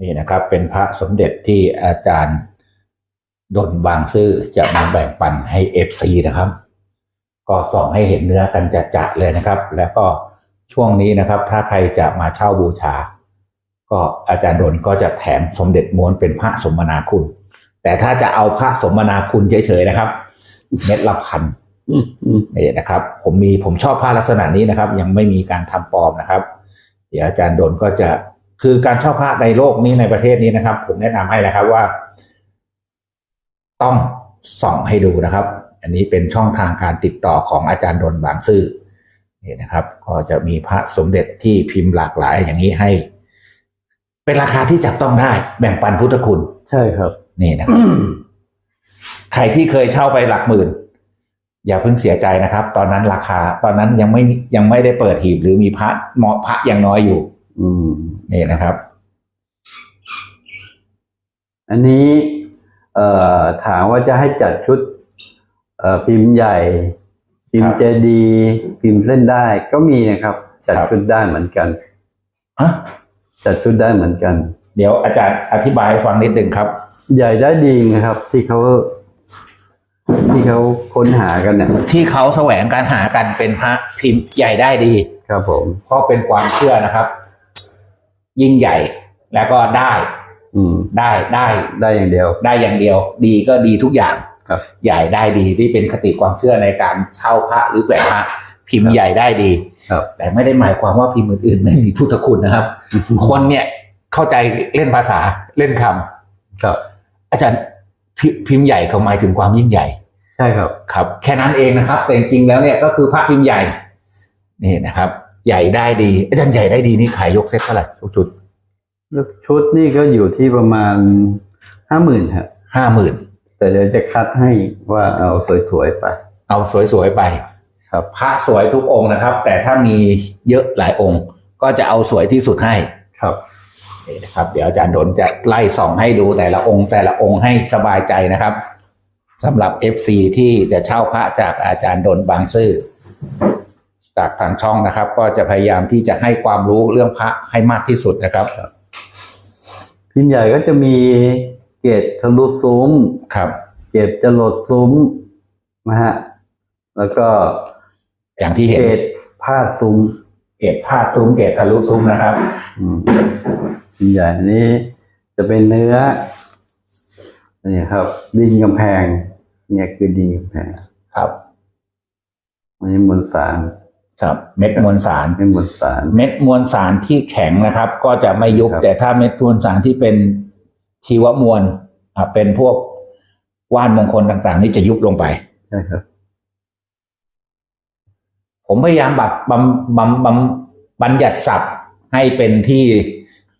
นี่นะครับเป็นพระสมเด็จที่อาจารย์ดนบางซื่อจะมาแบ่งปันให้เอฟซีนะครับ ก็ส่องให้เห็นเนื้อกันจัดๆเลยนะครับ แล้วก็ช่วงนี้นะครับ ถ้าใครจะมาเช่าบูชา ก็อาจารย์ดนก็จะแถมสมเด็จม้วนเป็นพระสมนาคุณ แต่ถ้าจะเอาพระสมนาคุณเฉยๆนะครับ เม็ดละพันนี่นะครับ ผมมีผมชอบผ้าลักษณะนี้นะครับ ยังไม่มีการทำปลอมนะครับ เดี๋ยวอาจารย์โดนก็จะ คือการเช่าผ้าในโลกนี้ในประเทศนี้นะครับ ผมแนะนำให้นะครับว่า ต้องส่องให้ดูนะครับ อันนี้เป็นช่องทางการติดต่อของอาจารย์ดนบางซื่อนี่นะครับ ก็จะมีพระสมเด็จที่พิมพ์หลากหลายอย่างนี้ให้ เป็นราคาที่จับต้องได้ แบ่งปันพุทธคุณ ใช่ครับ นี่นะครับใครที่เคยเช่าไปหลักหมื่น อย่าเพิ่งเสียใจนะครับ ตอนนั้นราคา ตอนนั้นยังไม่ยังไม่ได้เปิดหีบหรือมีพระเหมาะพระยังน้อยอยู่ อืม นี่นะครับ อันนี้เอ่อถามว่าจะให้จัดชุด เอ่อพิมพ์ใหญ่ พิมครัพ์บเจดีย์พิมพ์เส้นได้ก็มีนะครับ จัดครับ ชุดได้เหมือนกัน อะจัดชุดได้เหมือนกัน เดี๋ยวอาจารย์อธิบายให้ฟังนิดหนึ่งครับ ใหญ่ได้ดีนะครับ ที่เขาที่เขาค้นหากันเนี่ยที่เขาแสวงการหากันเป็นพระพิมพ์ใหญ่ได้ดี ครับผม เพราะเป็นความเชื่อนะครับ ยิ่งใหญ่ แล้วก็ได้ อืม ได้ได้ได้อย่างเดียว ได้อย่างเดียว ดีก็ดีทุกอย่างครับ ใหญ่ได้ดีที่เป็นคติความเชื่อในการเช่าพระหรือแกว่งพระพิมพ์ใหญ่ได้ดีครับ แต่ไม่ได้หมายความว่าพิมพ์อื่นๆไม่มีพุทธคุณนะครับ คนเนี่ยเข้าใจเล่นภาษาเล่นคำครับ อาจารย์พพิมพ์ใหญ่เขาหมายถึงความยิ่งใหญ่ ใช่ครับ ครับ แค่นั้นเองนะครับ แต่จริงๆแล้วเนี่ยก็คือพระพิมพ์ใหญ่ นี่นะครับ ใหญ่ได้ดี อาจารย์ใหญ่ได้ดีนี่ขายยกเซ็ตเท่าไหร่ทุกชุดชุดนี่ก็อยู่ที่ประมาณห้าหมื่นครับห้าหมื่นแต่เดี๋ยวจะคัดให้ว่าเอาสวยๆไป เอาสวยๆไป ครับพระสวยทุกองค์นะครับ แต่ถ้ามีเยอะหลายองค์ ก็จะเอาสวยที่สุดให้ครับนี่นะครับ เดี๋ยวอาจารย์ดนจะไล่ส่องให้ดูแต่ละองค์แต่ละองค์ให้สบายใจนะครับสำหรับ FC ที่จะเช่าพระจากอาจารย์ดนบางซื่อ จากทางช่องนะครับ ก็จะพยายามที่จะให้ความรู้เรื่องพระให้มากที่สุดนะครับพิมพ์ใหญ่ก็จะมีเกตทะลุซุ้มครับ เกตจรดซุ้มนะฮะแล้วก็อย่างที่เห็นเกตผ้าซุ้มเกตผ้าซุ้มเกตทะลุซุ้มนะครับ อืมพิมพ์ใหญ่อันนี้จะเป็นเนื้อนี่ครับ ดินกำแพง เนี่ยคือดินกำแพงครับอันนี้มวลสาร ครับเม็ดมวลสารเป็นมวลสาร เม็ดมวลสารที่แข็งนะครับ ก็จะไม่ยุบครับแต่ถ้าเม็ดมวลสารที่เป็นชีวมวลอะเป็นพวกว่านมงคลต่าง ๆ นี่จะยุบลงไปใช่ครับ ผมพยายามบัดบำบำบำบัญญัติศัพท์ให้เป็นที่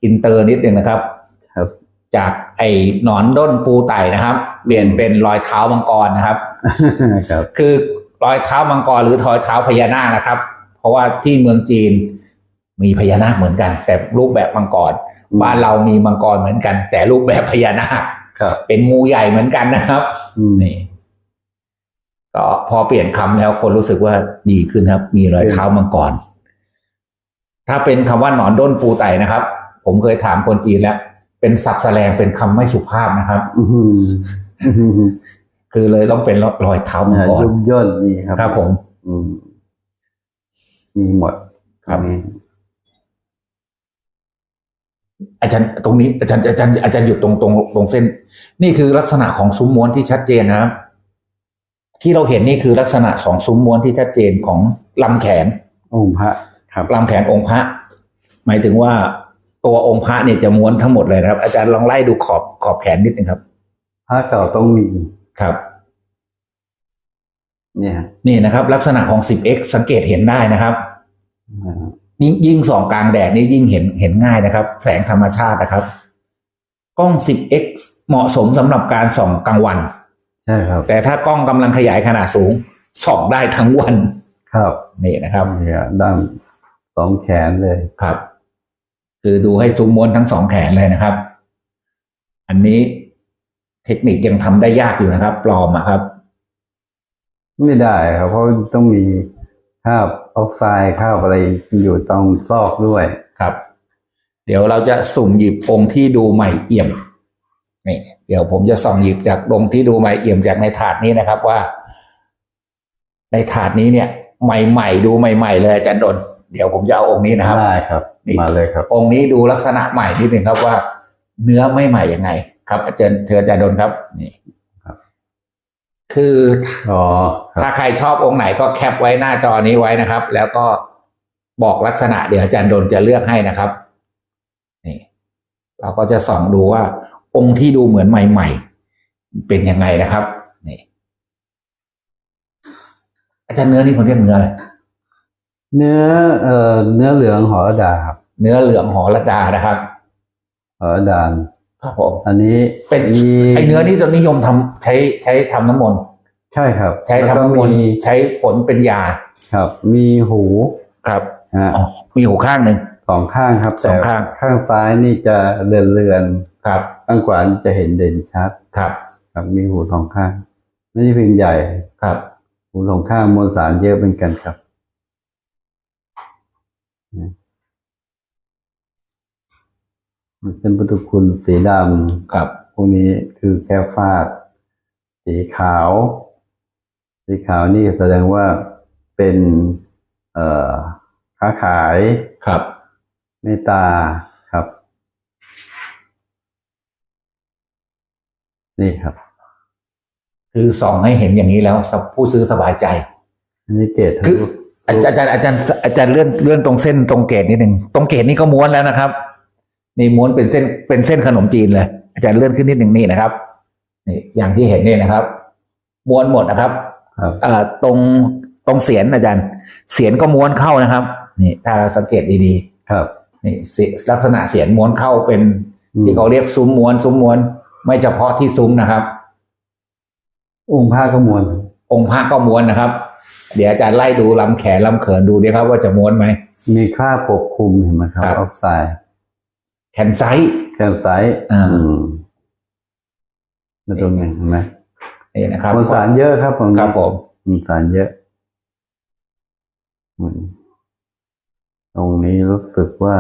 อินเตอร์นิดหนึ่งนะครับ ครับ จากไอ้หนอนด้นปูไต่นะครับ เปลี่ยนเป็นรอยเท้ามังกรนะครับ ครับ คือ รอยเท้ามังกรหรือรอยเท้าพญานาคนะครับ เพราะว่าที่เมืองจีนมีพญานาคเหมือนกัน แต่รูปแบบมังกรอืมบ้านเรามีมังกรเหมือนกัน แต่รูปแบบพญานาคครับเป็นงูใหญ่เหมือนกันนะครับอืมนี่ก็พอเปลี่ยนคำแล้วคนรู้สึกว่าดีขึ้นครับ มีรอยเท้ามังกร ถ้าเป็นคำว่าหนอนด้นปูไตนะครับ ผมเคยถามคนจีนแล้ว เป็นศัพท์แสลงเป็นคำไม่สุภาพนะครับอืมอืม คือเลยต้องเป็นรอยเท้ามังอ่ากรยุบย่นมีครับครับผม อืม มีหมดครับมีอาจารย์ตรงนี้อาจารย์อาจารย์อาจารย์หยุดตรงตรงตรงเส้น นี่คือลักษณะของซุ้มม้วนที่ชัดเจนนะครับ ที่เราเห็นนี่คือลักษณะของซุ้มม้วนที่ชัดเจนของลำแขน องค์พระครับลำแขนองค์พระ หมายถึงว่าตัวองค์พระเนี่ยจะม้วนทั้งหมดเลยนะครับ อาจารย์ลองไล่ดูขอบขอบแขนนิดนึงครับพระเก่าต้องมี ครับ เนี่ยนี่นะครับ ลักษณะของ 10x สังเกตเห็นได้นะครับอ่ายิ่งยิ่งส่องกลางแดดนี่ยิ่งเห็นเห็นง่ายนะครับ แสงธรรมชาตินะครับ กล้อง 10x เหมาะสมสำหรับการส่องกลางวันใช่ครับ แต่ถ้ากล้องกำลังขยายขนาดสูงส่องได้ทั้งวัน ครับนี่นะครับเนี่ยด้านสองแขนเลยครับ คือดูให้ซุ้มม้วนทั้งสองแขนเลยนะครับ อันนี้ เทคนิคยังทำได้ยากอยู่นะครับ ปลอมอะครับ ไม่ได้ครับ เพราะต้องมีคราบออกไซด์คราบอะไรอยู่ตรงซอกด้วยครับ เดี๋ยวเราจะสุ่มหยิบองค์ที่ดูใหม่เอี่ยมนี่เดี๋ยวผมจะส่องหยิบจากองค์ที่ดูใหม่เอี่ยมจากในถาดนี้นะครับว่า ในถาดนี้เนี่ย ใหม่ๆดูใหม่ ๆ เลยอาจารย์ดนเดี๋ยวผมจะเอาองค์นี้นะครับได้ครับนี่มาเลยครับ องค์นี้ดูลักษณะใหม่นิดหนึ่งครับว่า เนื้อไม่ใหม่ยังไง ครับ อาจารย์เธออาจารย์ดนครับ นี่ครับคืออ๋อคถ้ารับใครชอบองค์ไหนก็แคปไว้หน้าจอนี้ไว้นะครับ แล้วก็บอกลักษณะเดี๋ยวอาจารย์ดนจะเลือกให้นะครับ นี่ เราก็จะส่องดูว่า องค์ที่ดูเหมือนใหม่ ๆ เป็นยังไงนะครับ นี่ อาจารย์เนื้อนี่ผมเรียกเนื้ออะไรเนื้อเอ่อเนื้อเหลืองหอระดาครับเนื้อเหลืองหอระดานะครับห อระดานครับผมอันนี้เป็นมีไอเนื้อนี่จะนิยมทำใช้ใช้ทำน้ำมนต์ใช่ครับ ใช้แล้วทำก็น้ำมนต์มีใช้ผลเป็นยา ครับ มีหูครับฮะอ๋อมีหูข้างหนึ่งสองข้างครับสองข้างข้างซ้ายนี่จะเรือนเรือนครับๆข้างขวานี่จะเห็นเด่นชัดครับครับมีหูสองข้างนี่พิมพ์ใหญ่ครับ หูสองข้างมวลสารเยอะเป็นกันครับ มันเป็นพุทธคุณสีดำครับ พวกนี้คือแก้วฟาด สีขาว สีขาวนี่แสดงว่าเป็น เอ่อค้าขายครับเมตตาครับ นี่ครับ คือส่องให้เห็นอย่างนี้แล้วผู้ซื้อสบายใจ อันนี้เกตคืออาจารย์อาจารย์อาจารย์อาจารย์เลื่อนเลื่อนตรงเส้นตรงเกตนิดหนึ่งตรงเกตนี่ก็ม้วนแล้วนะครับ นี่ม้วนเป็นเส้นเป็นเส้นขนมจีนเลย อาจารย์เลื่อนขึ้นนิดหนึ่งนี่นะครับนี่อย่างที่เห็นนี่นะครับ ม้วนหมดนะครับครับเอ่อตรงตรงเสียนอาจารย์ เสียนก็ม้วนเข้านะครับนี่ถ้าเราสังเกตดีครับๆนี่เสียลักษณะเสียนม้วนเข้าเป็นอืมที่เขาเรียกซุ้มม้วน ซุ้มม้วน ไม่เฉพาะที่ซุ้มนะครับ องค์ผ้าก็มวลองค์พระก็ม้วนนะครับ เดี๋ยวอาจารย์ไล่ดูลำแขนลำเขินดูดีครับว่าจะม้วนไหมมีคราบปกคลุมเห็นไหมครับครับออกไซด์ แขนไซส์แคลไซต์อ่าอืมมาตรงนี้เห็นไหมนี่นะครับมวลสารเยอะครับตรงคนี้รับผมมวลสารเยอะอืมตรงนี้รู้สึกว่า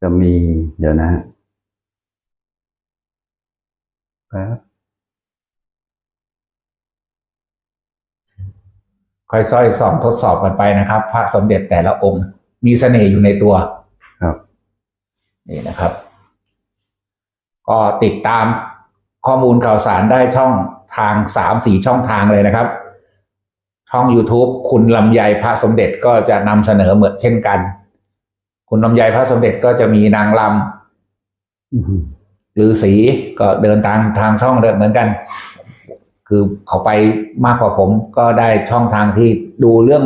จะมี เดี๋ยวนะฮะแป๊บค่อยๆส่องทดสอบกันไปนะครับ พระสมเด็จแต่ละองค์ มีเสน่ห์อยู่ในตัวครับ นี่นะครับ ก็ติดตามข้อมูลข่าวสารได้ช่องทางสามสี่ช่องทางเลยนะครับ ช่อง YouTube คุณลำไยพระสมเด็จก็จะนำเสนอเหมือนเช่นกัน คุณลำไยพระสมเด็จก็จะมีนางลำหรือสีก็เดินทางทางช่องเดิมเหมือนกัน คือเขาไปมากกว่าผมก็ได้ช่องทางที่ดูเรื่อง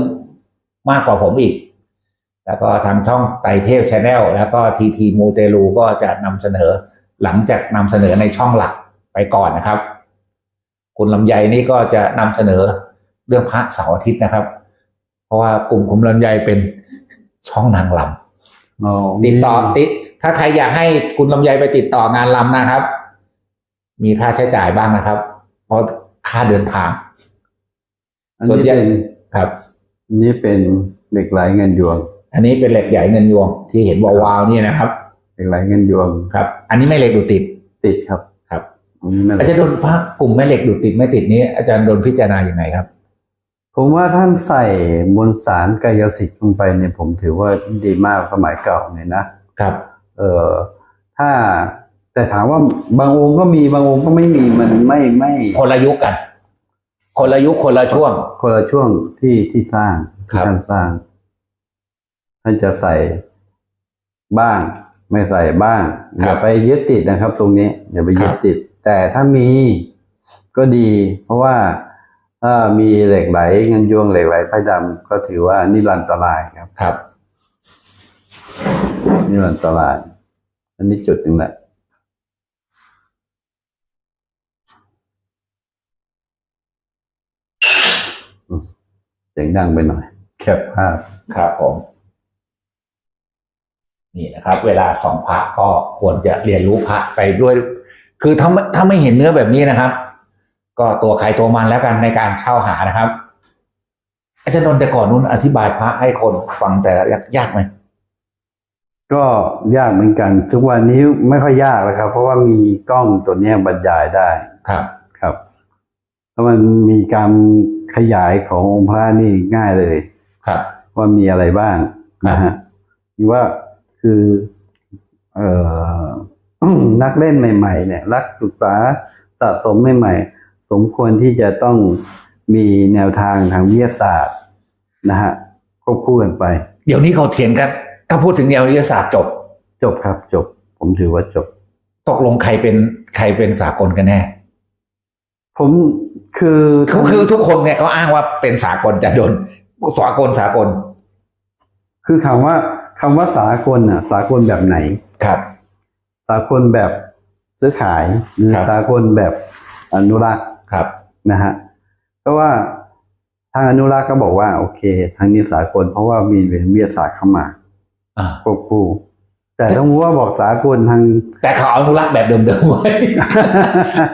มากกว่าผมอีก แล้วก็ทางช่องไตรเทพชาแนลแล้วก็ทีทีมูเตลูก็จะนำเสนอหลังจากนำเสนอในช่องหลักไปก่อนนะครับ คุณลำไยนี่ก็จะนำเสนอเรื่องพระเสาร์อาทิตย์นะครับ เพราะว่ากลุ่มคุณลำไยเป็นช่องนางลำอ๋อติดต่อติดถ้าใครอยากให้คุณลำไยไปติดต่องานลำนะครับ มีค่าใช้จ่ายบ้างนะครับ เพราะค่าเดินทางอันส่วนนี้ใหญ่เป็นครับอันนี้เป็นเหล็กไหลเงินยวง อันนี้เป็นเหล็กใหญ่เงินยวง ที่เห็นวาวๆนี่นะครับเหล็กไหลเงินยวงครับ อันนี้ไม่เหล็กดูดติดติดครับครับอันนี้ไม่อาจารย์โดนพระกลุ่มแม่เหล็กดูดติดไม่ติดนี้ อาจารย์โดนพิจารณาอย่างไงครับ ผมว่าท่านใส่มวลสารกายสิทธิ์ลงไปเนี่ยผมถือว่าดีมากสมัยเก่าเนี่ยนะครับ เออถ้าแต่ถามว่าบางองค์ก็มีบางองค์ก็ไม่มีมันไม่ไม่คนละยุคกัน คนละยุคคนละช่วง คนละช่วงที่ที่สร้างครัที่บท่านสร้าง ท่านจะใส่บ้าง ไม่ใส่บ้าง อย่าไปยึดติดนะครับ ตรงนี้ อย่าไปยึดติด แต่ถ้ามีก็ดี เพราะว่าถ้ามีเหล็กไหลเงินยวงเหล็กไหลไพ่ดำก็ถือว่านิรันตรายครับครับ นิรันตราย อันนี้จุดหนึ่งแหละอืมเสียงดังไปหน่อย แคบภาพครับผม นี่นะครับ เวลาสองพระก็ควรจะเรียนรู้พระไปด้วย คือถ้าไม่ถ้าไม่เห็นเนื้อแบบนี้นะครับ ก็ตัวใครตัวมันแล้วกันในการเช่าหานะครับ อาจารย์นนท์แต่ก่อนนู้นอธิบายพระให้คนฟังแต่ละยากยากไหมก็ยากเหมือนกัน ทุกวันนี้ไม่ค่อยยากแล้วครับ เพราะว่ามีกล้องตัวเนี้ยบรรยายได้ครับครับถ้ามันมีการขยายขององค์พระนี่ง่ายเลย ครับ ว่ามีอะไรบ้างนะฮะหรือว่า คือเอ่อนักเล่นใหม่ ๆ เนี่ยรักศึกษาสะสมใหม่ๆ สมควรที่จะต้องมีแนวทางทางวิทยาศาสตร์นะฮะควบคู่กันไป เดี๋ยวนี้เขาเถียงกัน ถ้าพูดถึงแนววิทยาศาสตร์จบ จบครับ จบ ผมถือว่าจบ ตกลงใครเป็นใครเป็นสากลกันแน่ ผมคือคือคือทุกคนเนี่ยเขาอ้างว่าเป็นสากลจะโดนสากลสากล คือคำว่า คำว่าสากลน่ะ สากลแบบไหนครับ สากลแบบซื้อขายหรือครับสากลแบบอนุรักษ์ครับนะฮะเพราะว่าทางอนุรักษ์ก็บอกว่า โอเคทางนี้สากลเพราะว่ามีวิทยาศาสตร์เข้ามาอ่าควบคู่แต่ถ้าว่าบอกสากลทาง แต่เขาเอาอนุรักษ์แบบเดิมๆไว้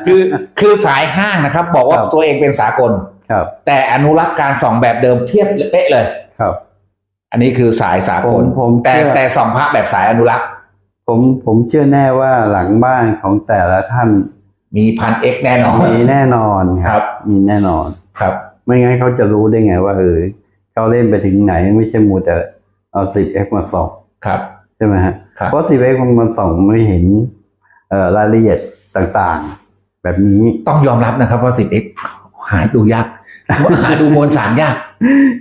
คือคือสายห้างนะครับ บอกว่าครับตัวเองเป็นสากลครับ แต่อนุรักษ์การส่องแบบเดิมเทียบเป๊ะเลยครับ อันนี้คือสายสากลผมผมแต่เชื่อ แต่ส่องพระแบบสายอนุรักษ์ ผมผมเชื่อแน่ว่าหลังบ้านของแต่ละท่านมีพันเอ็กแน่นอน มีแน่นอนครับ มีแน่นอน ครับ ไม่งั้นเขาจะรู้ได้ไงว่า เออเขาเล่นไปถึงไหนไม่ใช่มูแต่เอาสิบเอ็กมาส่องครับ ใช่ไหมฮะครับ เพราะสิบเอ็กมันส่องไม่เห็นเอ่อรายละเอียดต่างๆ แบบนี้ ต้องยอมรับนะครับว่า 10x หาดูยาก หาดูมวลสารยาก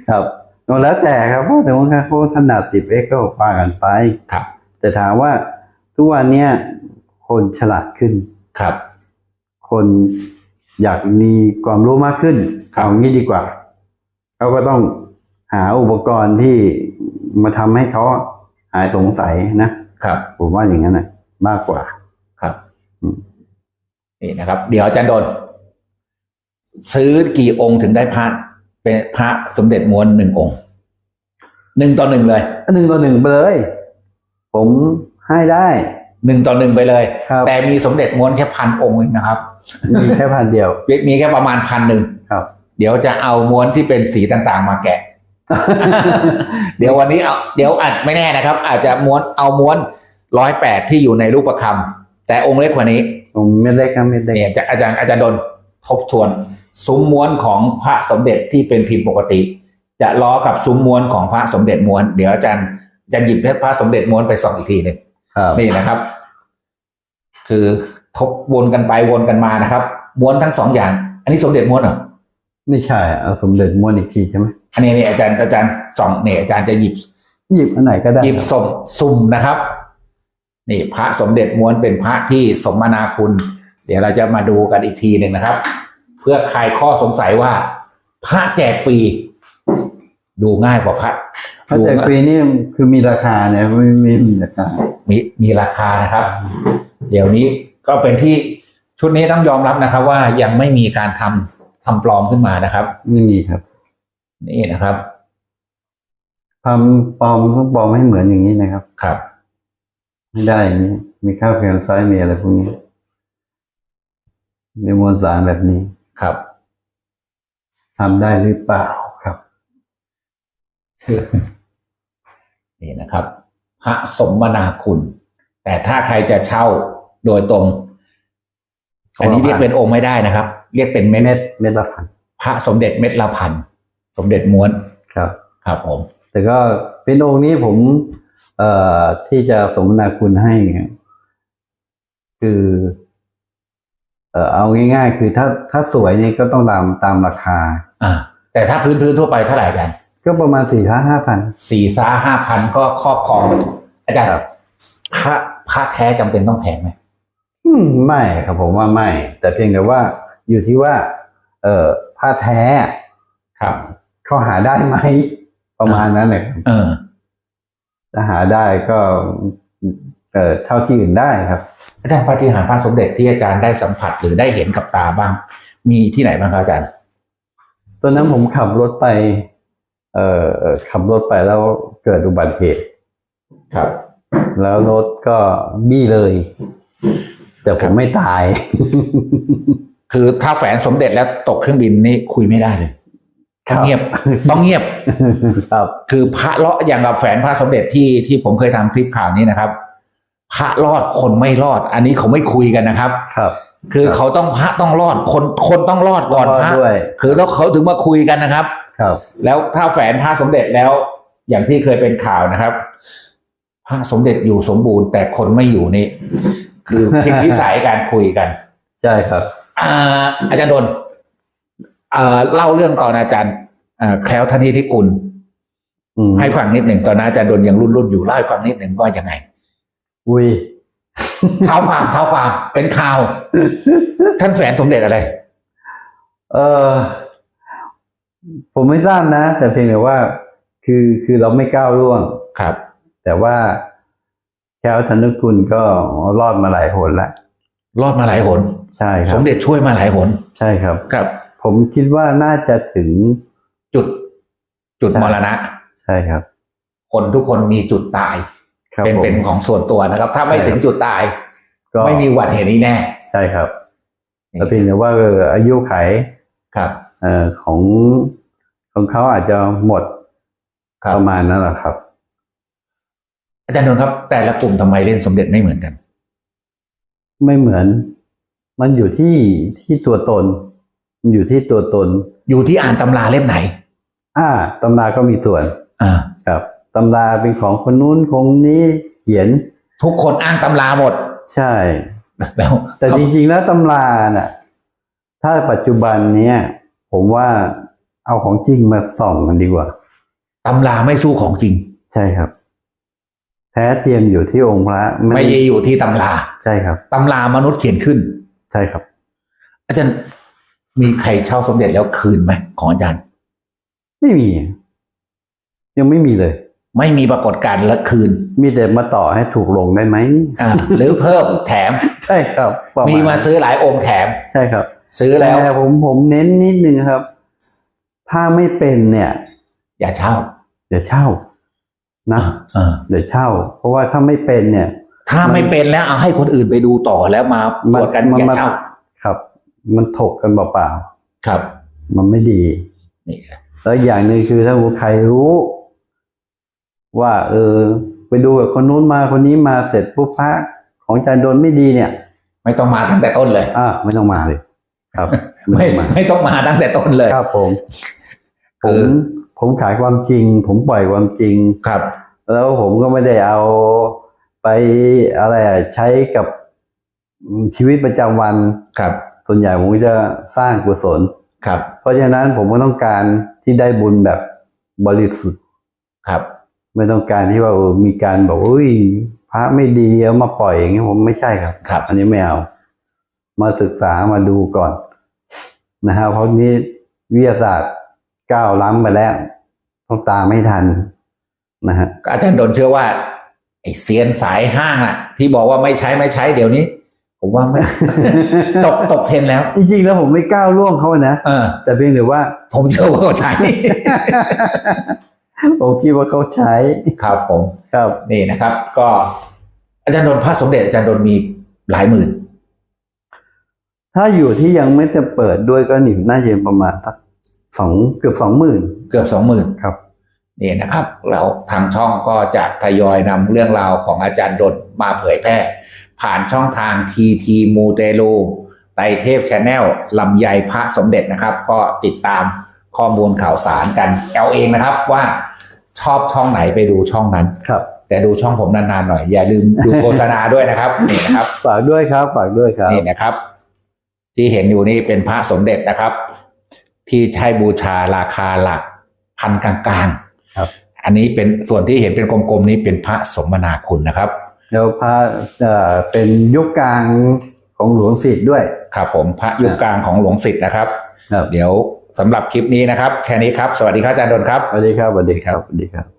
ครับ แล้วแต่ครับเพราะแต่ว่าเขาถนัดสิบเอ็กก็ว่ากันไปครับ แต่ถามว่าทุกวันเนี้ยคนฉลาดขึ้นครับ คนอยากมีความรู้มากขึ้นครับเอางี้ดีกว่าเขาก็ต้องหาอุปกรณ์ที่มาทำให้เขาหายสงสัยนะครับ ผมว่าอย่างนั้นนะมากกว่าครับอืมนี่นะครับ เดี๋ยวอาจารย์โดนซื้อกี่องค์ถึงได้พระ เป็นพระสมเด็จม้วนหนึ่งองค์หนึ่งต่อหนึ่งเลยหนึ่งต่อหนึ่งไปเลย ผมให้ได้หนึ่งต่อหนึ่งไปเลยครับแต่มีสมเด็จม้วนแค่พันองค์เองนะครับ มีแค่พันเดียวมีแค่ประมาณพันหนึ่งครับ เดี๋ยวจะเอาม้วนที่เป็นสีต่างๆ มาแกะ เดี๋ยววันนี้เอาเดี๋ยวอาจไม่แน่นะครับ อาจจะม้วนเอาม้วนร้อยแปดที่อยู่ในรูปประคำแต่องค์เล็กกว่านี้ผมเม็ดเล็กครับเม็ดเล็กเนี่ยจะอาจารย์อาจารย์ดน ทบทวน ซุ้มม้วนของพระสมเด็จที่เป็นพิมพ์ปกติ จะล้อกับซุ้มม้วนของพระสมเด็จม้วน เดี๋ยวอาจารย์จะหยิบพระสมเด็จม้วนไปส่องอีกทีหนึ่งครับนี่นะครับ คือทบวนกันไปวนกันมานะครับ ม้วนทั้งสองอย่าง อันนี้สมเด็จม้วนเหรอไม่ใช่เอาสมเด็จม้วนอีกทีใช่ไหมอันนี้นี่อาจารย์อาจารย์ส่องเนี่ยอาจารย์จะหยิบ หยิบอันไหนก็ได้หยิบสมสุ่มนะครับ นี่พระสมเด็จม้วนเป็นพระที่สมนาคุณเดี๋ยวเราจะมาดูกันอีกทีหนึ่งนะครับ เพื่อคลายข้อสงสัยว่าพระแจกฟรี ดูง่ายกว่าพระพระดูแจกฟรีนี่คือมีราคาเนี่ยไม่ไม่มีราคามีมีราคานะครับ เดี๋ยวนี้ก็เป็นที่ชุดนี้ต้องยอมรับนะครับ ว่ายังไม่มีการทำทำปลอมขึ้นมานะครับไม่มีครับ นี่นะครับทำปลอมต้องปลอมให้เหมือนอย่างนี้นะครับ ครับ ไม่ได้อย่างนี้มีข้าวเพียงซ้ายมีอะไรพวกนี้ มีมวลสารแบบนี้ครับทำได้หรือเปล่าครับ นี่นะครับ พระสมนาคุณ แต่ถ้าใครจะเช่าโดยตรง อันนี้เรียกเป็นองค์ไม่ได้นะครับ เรียกเป็นเม็ดเม็ดเม็ดละพันพระสมเด็จเม็ดละพันสมเด็จม้วนครับ ครับผม แต่ก็เป็นองค์นี้ผม เอ่อที่จะสมนาคุณให้เนี่ยคือ เอ่อเอาง่าย ๆ คือถ้าถ้าสวยนี่ก็ต้องตามตามราคา อ่า แต่ถ้าพื้นพื้นๆทั่วไปเท่าไหร่อาจารย์ก็ประมาณสี่ห้าห้าพันสี่ซาห้าพันก็ครอบครองอาจารย์ครับพระพระแท้จำเป็นต้องแพงไหมอืมไม่ครับผมว่าไม่ แต่เพียงแต่ว่าอยู่ที่ว่า เอ่อผ้าแท้ครับเขาหาได้ไหมประมาณนั้นแหละครับเออถ้าหาได้ก็ เอ่อเท่าที่อื่นได้ครับ อาจารย์ปาฏิหาริย์พระสมเด็จที่อาจารย์ได้สัมผัสหรือได้เห็นกับตาบ้าง มีที่ไหนบ้างครับอาจารย์ตอนนั้นผมขับรถไป เอ่อเอ่อขับรถไปแล้วเกิดอุบัติเหตุครับ แล้วรถก็บี้เลย แต่ผมไม่ตาย คือถ้าแฝนสมเด็จแล้วตกเครื่องบินนี่คุยไม่ได้เลยต้องเงียบต้องเงียบครับ คือพระเลาะอย่างกับแฝนพระสมเด็จที่ที่ผมเคยทำคลิปข่าวนี้นะครับ พระรอดคนไม่รอด อันนี้เขาไม่คุยกันนะครับ ครับ คือเขาต้องพระต้องรอดคนคนต้องรอดก่อนรอดพระด้วยคือแล้วเขาถึงมาคุยกันนะครับ ครับ แล้วถ้าแฝนพระสมเด็จแล้ว อย่างที่เคยเป็นข่าวนะครับ พระสมเด็จอยู่สมบูรณ์แต่คนไม่อยู่นี่ คือผิดวิสัยการคุยกัน ใช่ครับอ่าอาจารย์ดนเอ่อเล่าเรื่องตอนอาจารย์อ่าแคล้วธนิธิกุลอืมให้ฟังนิดหนึ่งตอนนั้นอาจารย์ดนยังรุ่นรุ่นๆอยู่เล่าให้ฟังนิดหนึ่งว่ายังไง อุ้ยเท้าความเท้าความเป็นข่าว ท่านแฝนสมเด็จอะไร เออผมไม่ทราบนะ แต่เพียงแต่ว่า คือคือเราไม่ก้าวล่วงครับ แต่ว่าแก้วธนกุลก็รอดมาหลายหนละรอดมาหลายหนใช่คสรับมเด็จช่วยมาหลายหนใช่ครับครับ ผมคิดว่าน่าจะถึงจุด จุดใช่มรณะ ใช่ครับ คนทุกคนมีจุดตายครับ เป็นผมเป็นของส่วนตัวนะครับ ถ้าไม่ใช่ถึงจุดตาย ก็ไม่มีอุบัติเหตุนี้แน่ ใช่ครับแต่เพียงแต่ว่าเอออายุไขครับเอ่อของของเขาอาจจะหมดครับประมาณนั้นแหละครับ อาจารย์นนท์ครับ แต่ละกลุ่มทำไมเล่นสมเด็จไม่เหมือนกัน ไม่เหมือน มันอยู่ที่ที่ตัวตน มันอยู่ที่ตัวตน อยู่ที่อ่านตำราเล่มไหน อ่าตำราก็มีส่วน อ่าครับ ตำราเป็นของคนนู้นคนนี้เขียน ทุกคนอ้างตำราหมด ใช่ แล้วแต่จริงๆแล้วตำราน่ะ ถ้าปัจจุบันเนี้ยผมว่าเอาของจริงมาส่องกันดีกว่าตำราไม่สู้ของจริง ใช่ครับ แท้เทียมอยู่ที่องค์พระไม่ด้ได้อยู่ที่ตำราใช่ครับตำรามนุษย์เขียนขึ้น ใช่ครับ อาจารย์มีใครเช่าสมเด็จแล้วคืนไหมของอาจารย์ ไม่มี ยังไม่มีเลย ไม่มีปรากฏการณ์และคืน มีแต่มาต่อให้ถูกลงได้ไหมอ่าหรือเพิ่มแถม ใช่ครับประณมีมาซื้อหลายองค์แถม ใช่ครับ ซื้อแล้ว แต่ผมผมเน้นนิดนึงครับ ถ้าไม่เป็นเนี่ย อย่าเช่าเดี๋ยวเช่า นะเออเดี๋ยวเช่า เพราะว่าถ้าไม่เป็นเนี่ย ถ้าไม่เป็นแล้วเอาให้คนอื่นไปดูต่อแล้วมาตรวจกันมัอย่ามันเช่า ครับ มันถกกันเปล่าครับๆมันไม่ดีนี่แล้วอย่างหนึ่งคือถ้าใครรู้ ว่าเออไปดูกับคนนู้นมาคนนี้มาเสร็จปุ๊บพระของอาจารย์โดนไม่ดีเนี่ย ไม่ต้องมาตั้งแต่ต้นเลยอ่าไม่ต้องมาเลย ครับ ไม่ต้องมาไม่ต้องมาตั้งแต่ต้นเลยครับผมผคืมอผมขายความจริง ผมปล่อยความจริงครับ แล้วผมก็ไม่ได้เอาไปอะไรอะใช้กับชีวิตประจำวันครับ ส่วนใหญ่ผมก็จะสร้างกุศลครับ เพราะฉะนั้นผมก็ต้องการที่ได้บุญแบบบริสุทธิ์ครับ ไม่ต้องการที่ว่าเออมีการบอกอุ้ยพระไม่ดีเอามาปล่อยอย่างเงี้ยผมไม่ใช่ครับครับ อันนี้ไม่เอา มาศึกษามาดูก่อนนะฮะเพราะนี้วิทยาศาสตร์ก้าวล้ำไปแล้วต้องตามไม่ทันนะฮะอาจารย์ดนเชื่อว่าไอ้เซียนสายห้างอะที่บอกว่าไม่ใช้ไม่ใช้เดี๋ยวนี้ ผมว่าไม่ตกตกเทรนด์แล้ว จริงๆแล้วผมไม่ก้าวล่วงเขานะเออแต่เพียงแต่ว่า ผมเชื่อว่าเขาใช้ ผมคิดว่าเขาใช้ครับผมครับนี่นะครับ ก็ อาจารย์ดนพระสมเด็จอาจารย์ดนมีหลายหมื่น ถ้าอยู่ที่ยังไม่จะเปิดด้วยก็หนิน่าจะประมาณสักสองเกือบสองหมื่นเกือบสองหมื่นครับนี่นะครับแล้วทางช่องก็จะทยอยนำเรื่องราวของอาจารย์ดนมาเผยแพร่ ผ่านช่องทางทีทีมูเตลูไตรเทพชาแนลลำไยพระสมเด็จนะครับ ก็ติดตามข้อมูลข่าวสารกันเอาเองนะครับว่า ชอบช่องไหนไปดูช่องนั้นครับ แต่ดูช่องผมนานๆหน่อย อย่าลืมดูโฆษณาด้วยนะครับนี่นะครับ ฝากด้วยครับฝากด้วยครับนี่นะครับ ที่เห็นอยู่นี่เป็นพระสมเด็จนะครับ ที่ใช้บูชาราคาหลักพันกลางๆครับ อันนี้เป็นส่วนที่เห็นเป็นกลมๆนี้เป็นพระสมนาคุณนะครับแล้วพระเอ่อเป็นยุคกลางของหลวงสิทธิ์ด้วย ครับผมพระยุคกลางของหลวงสิทธิ์นะครับครับเดี๋ยว สำหรับคลิปนี้นะครับ แค่นี้ครับ สวัสดีครับอาจารย์ดนครับ สวัสดีครับสวัสดีครับสวัสดีครับ